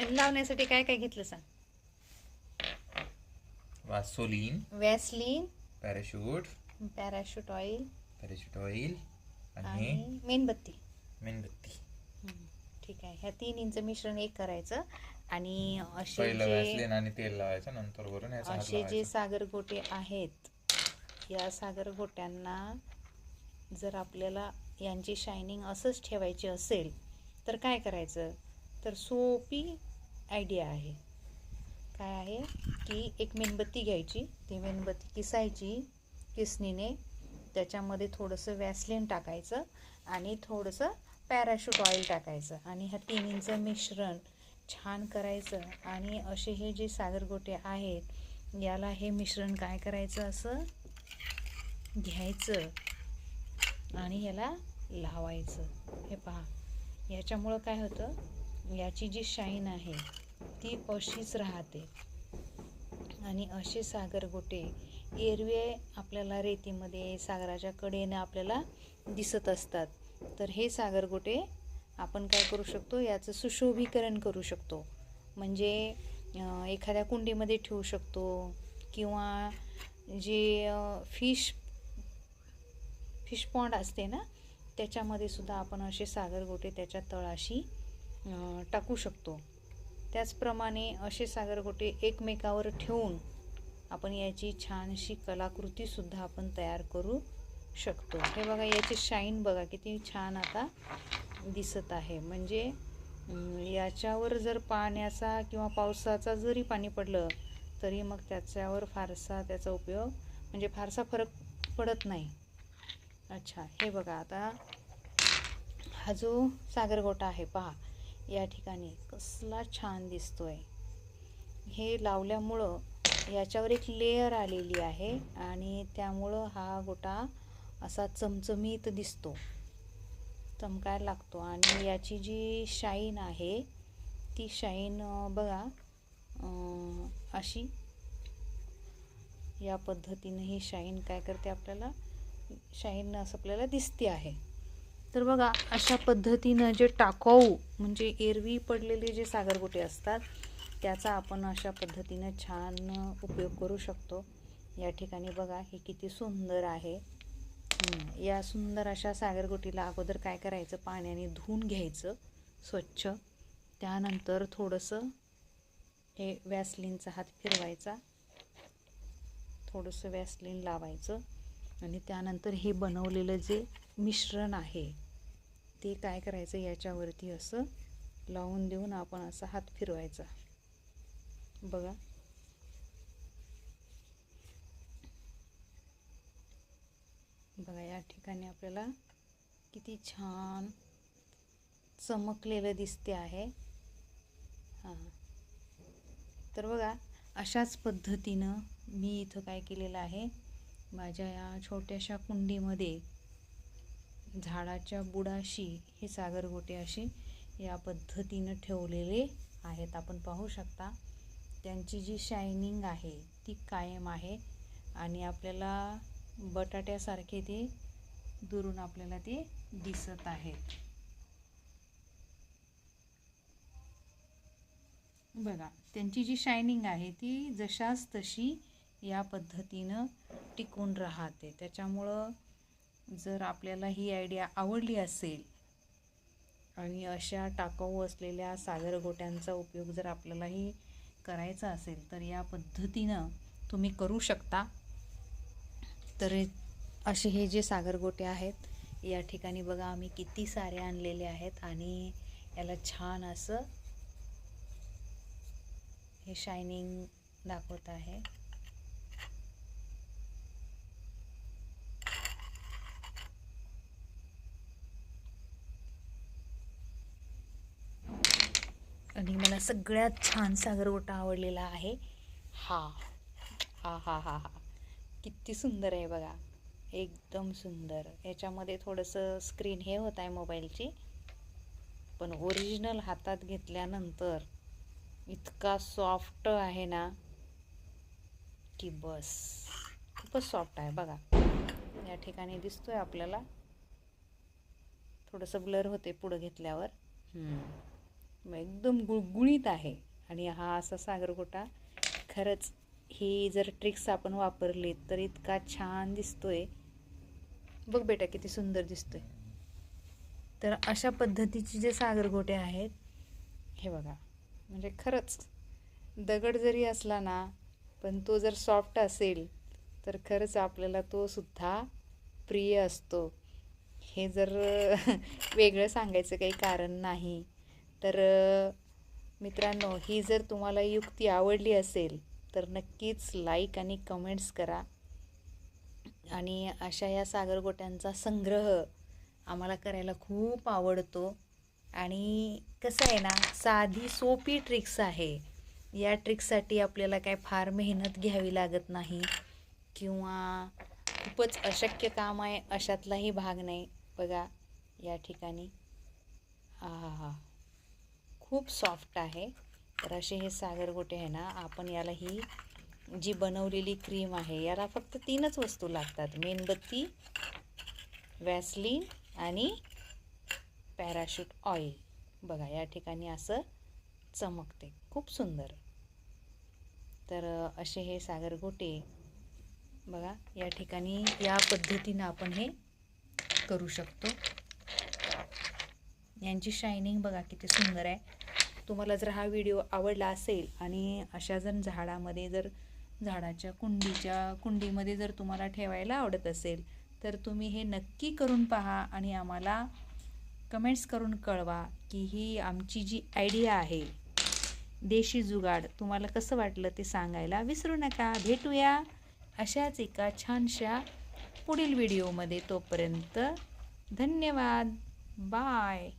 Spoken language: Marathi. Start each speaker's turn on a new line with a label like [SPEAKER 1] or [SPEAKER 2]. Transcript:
[SPEAKER 1] लावण्यासाठी काय काय घेतलं सांग?
[SPEAKER 2] Vaseline
[SPEAKER 1] vaseline
[SPEAKER 2] parachute
[SPEAKER 1] parachute oil
[SPEAKER 2] parachute oil आणि
[SPEAKER 1] आणि मेणबत्ती.
[SPEAKER 2] मेणबत्ती.
[SPEAKER 1] हम्म, ठीक आहे. ह्या तीन इंच मिश्रण एक करायचं. आणि असे
[SPEAKER 2] पहिलं
[SPEAKER 1] जे
[SPEAKER 2] वॅसलीन आणि तेल लावायचं नंतर वरून याचा हात
[SPEAKER 1] असे जे
[SPEAKER 2] लावायचा.
[SPEAKER 1] सागरगोटे आहेत या सागरगोट्यांना जर आपल्याला यांची शायनिंग असंच ठेवायची असेल तर काय करायचं? तर सोपी आयडिया आहे. काय आहे? की एक मेणबत्ती घ्यायची. ती मेणबत्ती किसायची. किसणीने त्याच्यामध्ये थोडंसं वॅसलिन टाकायचं आणि थोडंसं पॅराशूट ऑइल टाकायचं. आणि ह्या तिन्हींचं मिश्रण छान करायचं. आणि असे हे जे सागरगोटे आहेत याला हे मिश्रण काय करायचं? असं घ्यायचं आणि याला लावायचं. हे पहा. याच्यामुळं काय होतं? याची जी शाईन आहे ती अशीच राहते. आणि असे सागरगोटे एरवे आपल्याला रेतीमध्ये सागराच्या कडेने आपल्याला दिसत असतात. तर हे सागरगोटे आपण काय करू शकतो? याचं सुशोभीकरण करू शकतो. म्हणजे एखाद्या कुंडीमध्ये ठेवू शकतो किंवा जे फिश फिश पॉन्ड असते ना त्याच्यामध्ये सुद्धा आपण असे सागरगोटे त्याच्या तळाशी टाकू शकतो. त्याचप्रमाणे असे सागरगोटे एकमेकावर ठेवून आपण याची छानशी कलाकृतीसुद्धा आपण तयार करू शकतो. हे बघा याची शाईन बघा किती छान आता दिसत आहे. म्हणजे याच्यावर जर पाण्याचा किंवा पावसाचा जरी पाणी पडलं तरी मग त्याच्यावर फारसा त्याचा उपयोग म्हणजे फारसा फरक पडत नाही. अच्छा हे बघा आता हा जो सागरगोटा आहे पहा. या ठिकाणी. कसला छान दिसतोय. हे लावल्यामुळं याच्यावर एक लेअर आलेली आहे आणि त्यामुळं हा गोटा असा चमचमीत दिसतो. चमकायला लागतो आणि याची जी शाईन आहे ती शाईन बघा अशी. या पद्धतीने ही शाईन काय करते आपल्याला? शाईन असं आपल्याला दिसते आहे. तर बघा अशा पद्धतीनं जे टाकाऊ म्हणजे एरवी पडलेले जे सागरगोटे असतात त्याचा आपण अशा पद्धतीनं छान उपयोग करू शकतो. या ठिकाणी बघा हे किती सुंदर आहे. या सुंदर अशा सागरगोटीला अगोदर काय करायचं? पाण्याने धुवून घ्यायचं स्वच्छ. त्यानंतर थोडंसं हे वॅसलिनचा हात फिरवायचा. थोडंसं वॅसलिन लावायचं. आणि त्यानंतर हे बनवलेलं जे मिश्रण आहे. ते काय करायचं याच्यावरती असं लावून देऊन आपण असा हात फिरवायचा. बघा. बघा या ठिकाणी आपल्याला किती छान चमकलेलं दिसते आहे. हां. तर बघा अशाच पद्धतीनं मी इथं काय केलेलं आहे. माझ्या या छोट्याशा कुंडीमध्ये झाडाच्या बुडाशी हे सागरगोटे असे या पद्धतीनं ठेवलेले आहेत. आपण पाहू शकता त्यांची जी शायनिंग आहे ती कायम आहे आणि आपल्याला बटाट्यासारखे ते दुरून आपल्याला ते दिसत आहेत. बघा त्यांची जी शायनिंग आहे ती जशाच तशी या पद्धतीनं टिकून राहते. त्याच्यामुळं जर आपल्याला ही आयडिया आवडली असेल आणि अशा टाकाऊ असलेल्या सागरगोट्यांचा उपयोग जर आपल्यालाही करायचा असेल तर या पद्धतीनं तुम्ही करू शकता. तर असे हे जे सागरगोटे आहेत या ठिकाणी बघा आम्ही किती सारे आणलेले आहेत आणि याला छान असं हे शायनिंग दाखवत आहे आणि मला सगळ्यात छान सागरगोटा आवडलेला आहे. हा. हा हा हा हा. किती सुंदर आहे बघा. एकदम सुंदर. याच्यामध्ये थोडंसं स्क्रीन हे होत आहे मोबाईलची पण ओरिजिनल हातात घेतल्यानंतर इतका सॉफ्ट आहे ना की बस. खूपच सॉफ्ट आहे बघा. या ठिकाणी दिसतोय आपल्याला. थोडंसं ब्लर होते पुढं घेतल्यावर. एकदम गुळगुळीत आहे. आणि हा असा सागरगोटा खरंच ही जर ट्रिक्स आपण वापरली तर इतका छान दिसतोय. बघ बेटा किती सुंदर दिसतोय. तर अशा पद्धतीचे जे सागरगोटे आहेत हे बघा. म्हणजे खरंच दगड जरी असला ना पण तो जर सॉफ्ट असेल तर खरंच आपल्याला तो सुद्धा प्रिय असतो. हे जर वेगळं सांगायचं काही कारण नाही तर मित्रांनो ही जर तुम्हाला युक्ती आवडली असेल तर नक्कीच लाईक आणि कमेंट्स करा. आणि अशा या सागरगोट्यांचा संग्रह आम्हाला करायला खूप आवडतो. आणि कसं आहे ना साधी सोपी ट्रिक्स आहे. या ट्रिक्ससाठी आपल्याला काय फार मेहनत घ्यावी लागत नाही किंवा खूपच अशक्य काम आहे अशातलाही भाग नाही. बघा या ठिकाणी. हा हा खूप सॉफ्ट आहे. तर असे हे सागरगोटे आहे ना आपण याला ही जी बनवलेली क्रीम आहे याला फक्त तीनच वस्तू लागतात. मेणबत्ती वॅसलीन आणि पॅराशूट ऑइल बघा या ठिकाणी असं चमकते. खूप सुंदर. तर असे हे सागरगोटे बघा या ठिकाणी या पद्धतीनं आपण हे करू शकतो. यांची शायनिंग बघा किती सुंदर आहे. तुम्हाला जर हा व्हिडिओ आवडला असेल आणि अशा जर झाडामध्ये जर झाडाच्या कुंडीच्या कुंडीमध्ये जर तुम्हाला ठेवायला आवडत असेल तर तुम्ही हे नक्की करून पहा आणि आम्हाला कमेंट्स करून कळवा की ही आमची जी आयडिया आहे देशी जुगाड तुम्हाला कसं वाटलं ते सांगायला विसरू नका. भेटूया अशाच एका छानशा पुढील व्हिडिओमध्ये. तोपर्यंत धन्यवाद. बाय.